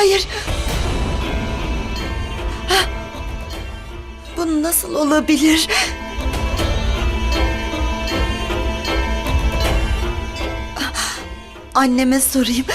Hayır. Bu nasıl olabilir? Anneme sorayım.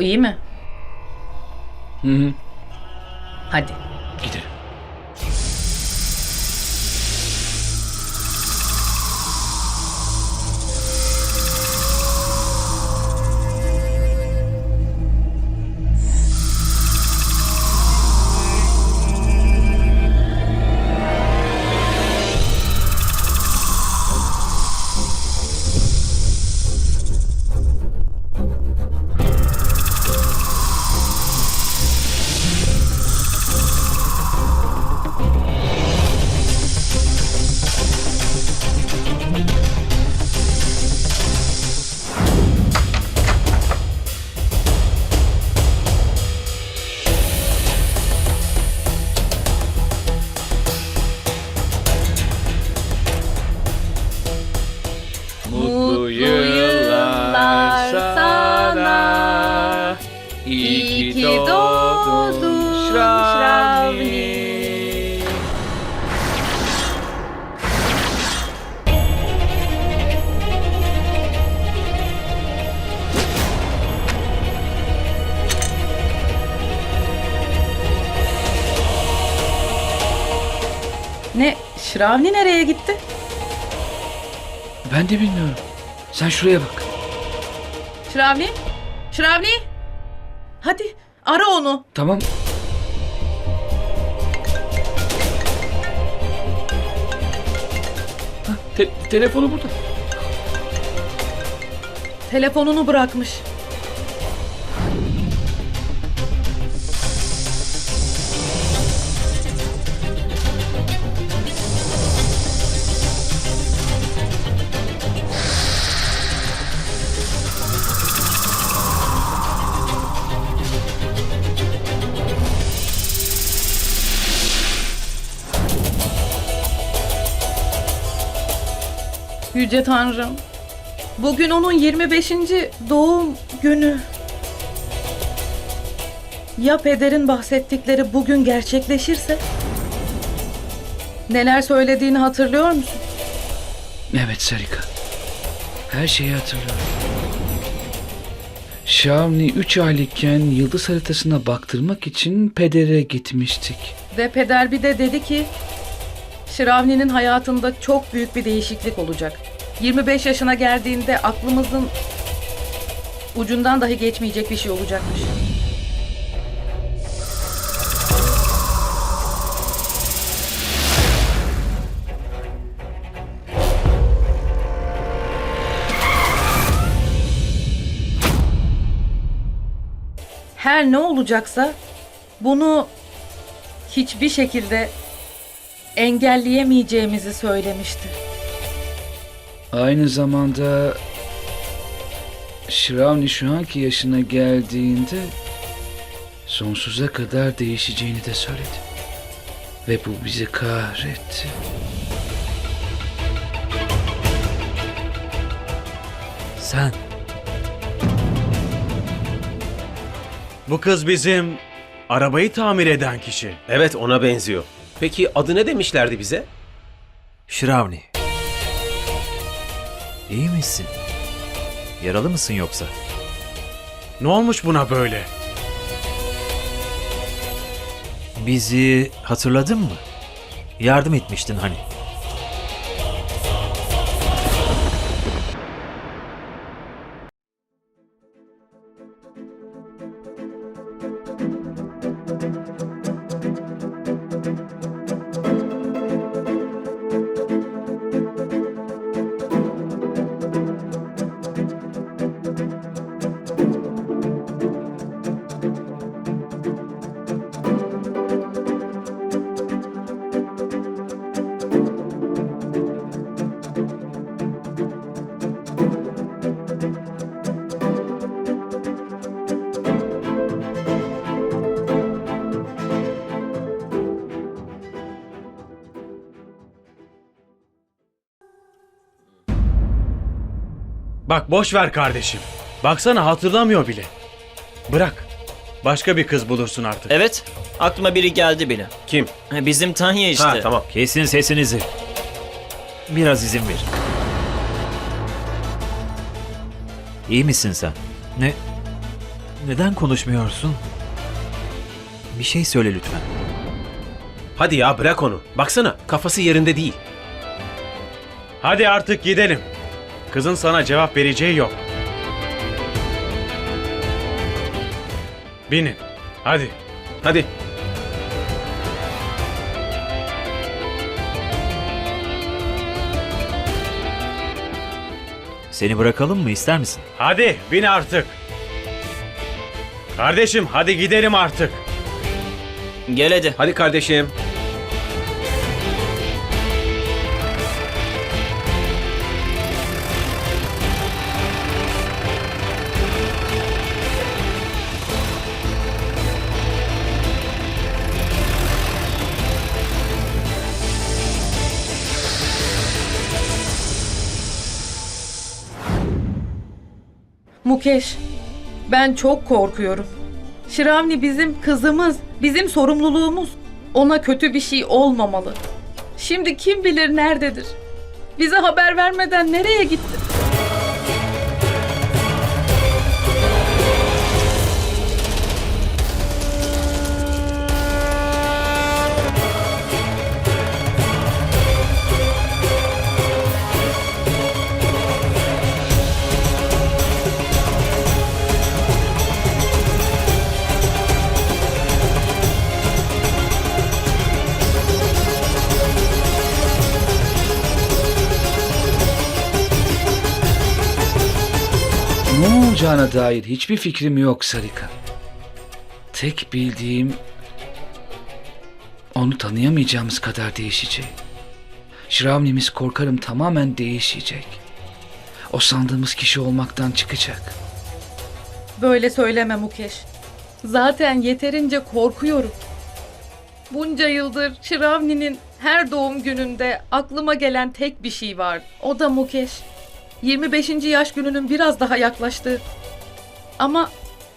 Bu Ne? Şiravni nereye gitti? Ben de bilmiyorum. Sen şuraya bak. Şiravni? Şiravni? Hadi ara onu. Tamam. Ha, te- telefonu burada. Telefonunu bırakmış. Yüce Tanrım. Bugün onun 25. doğum günü. Ya pederin bahsettikleri bugün gerçekleşirse? Neler söylediğini hatırlıyor musun? Evet Sarika. Her şeyi hatırlıyorum. Şavni 3 aylıkken yıldız haritasına baktırmak için pedere gitmiştik. Ve peder bir de dedi ki Şiravni'nin hayatında çok büyük bir değişiklik olacak. 25 yaşına geldiğinde aklımızın ucundan dahi geçmeyecek bir şey olacakmış. Her ne olacaksa bunu hiçbir şekilde engelleyemeyeceğimizi söylemişti. Aynı zamanda Shravani şu anki yaşına geldiğinde sonsuza kadar değişeceğini de söyledi. Ve bu bizi kahretti. Sen Bu kız bizim arabayı tamir eden kişi. Evet ona benziyor. Peki adı ne demişlerdi bize? Shravani. İyi misin? Yaralı mısın yoksa? Ne olmuş buna böyle? Bizi hatırladın mı? Yardım etmiştin hani. Bak boş ver kardeşim. Baksana hatırlamıyor bile. Bırak. Başka bir kız bulursun artık. Evet, aklıma biri geldi bile. Kim? Bizim Tanya işte. Ha tamam. Kesin sesinizi. Biraz izin verin. İyi misin sen? Ne? Neden konuşmuyorsun? Bir şey söyle lütfen. Hadi ya bırak onu. Baksana kafası yerinde değil. Hadi artık gidelim. Kızın sana cevap vereceği yok. Binin. Hadi. Hadi. Seni bırakalım mı ister misin? Hadi bin artık. Kardeşim hadi gidelim artık. Gel hadi. Hadi kardeşim. Mukeş, ben çok korkuyorum. Şiravni bizim kızımız, bizim sorumluluğumuz. Ona kötü bir şey olmamalı. Şimdi kim bilir nerededir? Bize haber vermeden nereye gitti? Olacağına dair hiçbir fikrim yok Sarika. Tek bildiğim onu tanıyamayacağımız kadar değişecek. Şiravnimiz korkarım tamamen değişecek. O sandığımız kişi olmaktan çıkacak. Böyle söyleme Mukeş. Zaten yeterince korkuyorum. Bunca yıldır Şiravni'nin her doğum gününde aklıma gelen tek bir şey var. O da Mukeş. 25. yaş gününün biraz daha yaklaştığı. Ama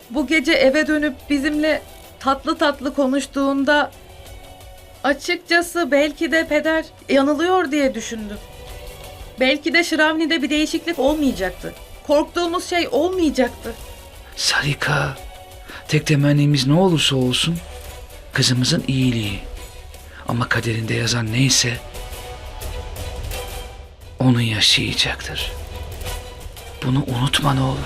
bu gece eve dönüp bizimle tatlı tatlı konuştuğunda açıkçası belki de peder yanılıyor diye düşündüm. Belki de Şiravni'de bir değişiklik olmayacaktı. Korktuğumuz şey olmayacaktı. Sarika, tek temennimiz ne olursa olsun kızımızın iyiliği. Ama kaderinde yazan neyse onu yaşayacaktır. Bunu unutma ne olur.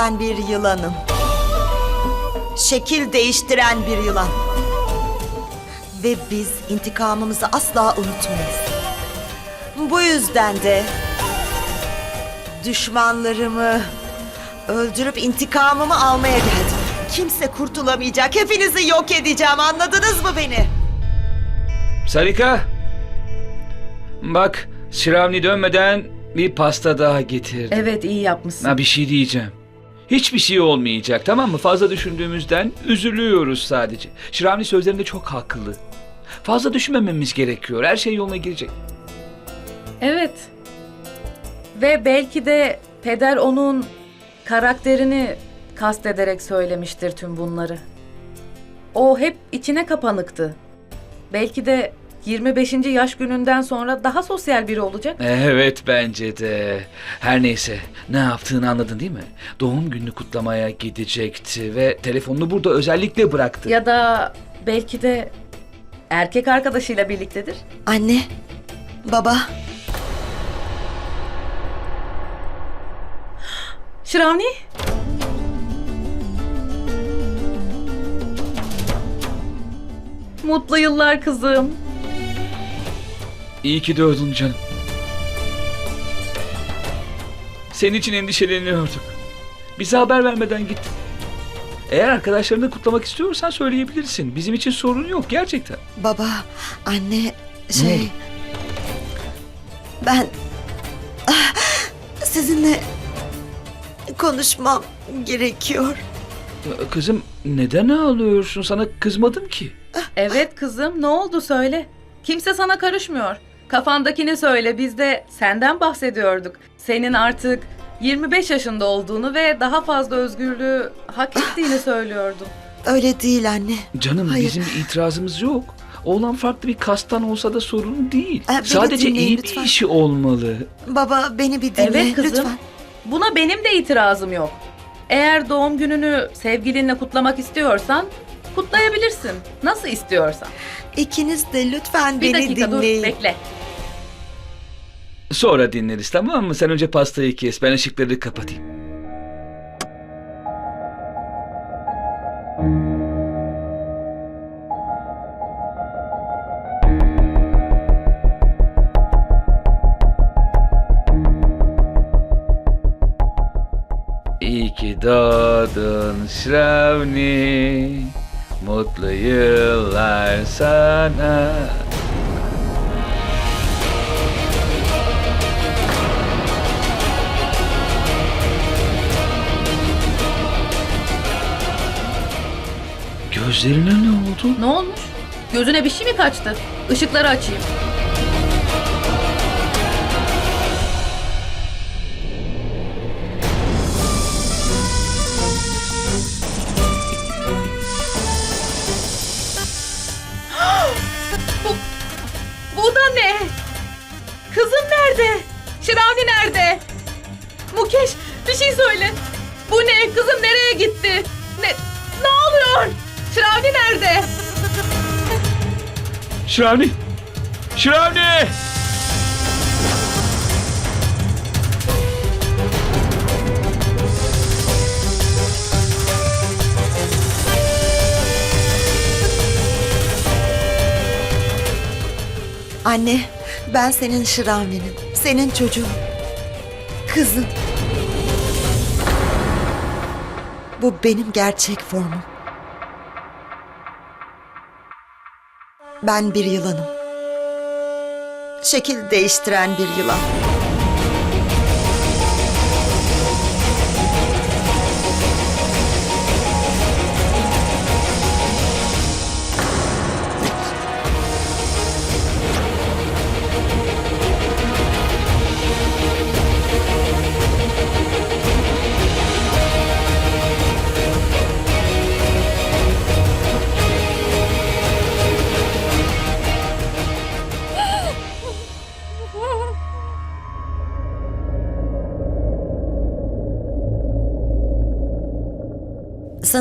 Ben bir yılanım. Şekil değiştiren bir yılan. Ve biz intikamımızı asla unutmayız. Bu yüzden de düşmanlarımı öldürüp intikamımı almaya geldim. Kimse kurtulamayacak. Hepinizi yok edeceğim. Anladınız mı beni? Sarika, bak Şiravni dönmeden bir pasta daha getirdim. Evet iyi yapmışsın. Ha, bir şey diyeceğim. Hiçbir şey olmayacak tamam mı? Fazla düşündüğümüzden üzülüyoruz sadece. Şiravni sözlerinde çok haklı. Fazla düşünmememiz gerekiyor. Her şey yoluna girecek. Evet. Ve belki de peder onun karakterini kastederek söylemiştir tüm bunları. O hep içine kapanıktı. Belki de 25. yaş gününden sonra daha sosyal biri olacak. Evet bence de. Her neyse ne yaptığını anladın değil mi? Doğum gününü kutlamaya gidecekti ve telefonunu burada özellikle bıraktı. Ya da belki de erkek arkadaşıyla birliktedir. Anne, baba, Şiravni? Mutlu yıllar kızım. İyi ki doğdun canım. Senin için endişeleniyorduk. Bize haber vermeden gittin. Eğer arkadaşlarını kutlamak istiyorsan söyleyebilirsin. Bizim için sorun yok gerçekten. baba, anne, Ne şey... Ben ah, sizinle konuşmam gerekiyor. Kızım neden ağlıyorsun? Sana kızmadım ki. Evet kızım ne oldu söyle. Kimse sana karışmıyor. Kafandakini söyle biz de senden bahsediyorduk. Senin artık 25 yaşında olduğunu ve daha fazla özgürlüğü hak ettiğini söylüyordun. Öyle değil anne. Canım Hayır. bizim itirazımız yok. Oğlan farklı bir kastan olsa da sorun değil. Ee, beni Sadece dinleyin iyi lütfen. bir işi olmalı. Baba beni bir dinle Evet kızım. lütfen. Buna benim de itirazım yok. Eğer doğum gününü sevgilinle kutlamak istiyorsan kutlayabilirsin. Nasıl istiyorsan. İkiniz de lütfen Bir beni dakika dinleyin. dur bekle. Sonra dinleriz tamam mı? Sen önce pastayı kes. Ben ışıkları kapatayım. İyi ki doğdun Şravni. Mutlu yıllar sana. Gözlerine ne oldu? Ne olmuş? Gözüne bir şey mi kaçtı? Işıkları açayım. bu, bu da ne? Kızım nerede? Şiravni nerede? Mukeş bir şey söyle. Bu ne? Kızım nereye gitti? Shravani! Shravani! Anne, ben senin Şiravni'nin, senin çocuğun. Kızım. Bu benim gerçek formum. Ben bir yılanım. Şekil değiştiren bir yılan.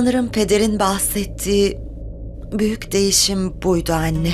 Sanırım pederin bahsettiği büyük değişim buydu anne.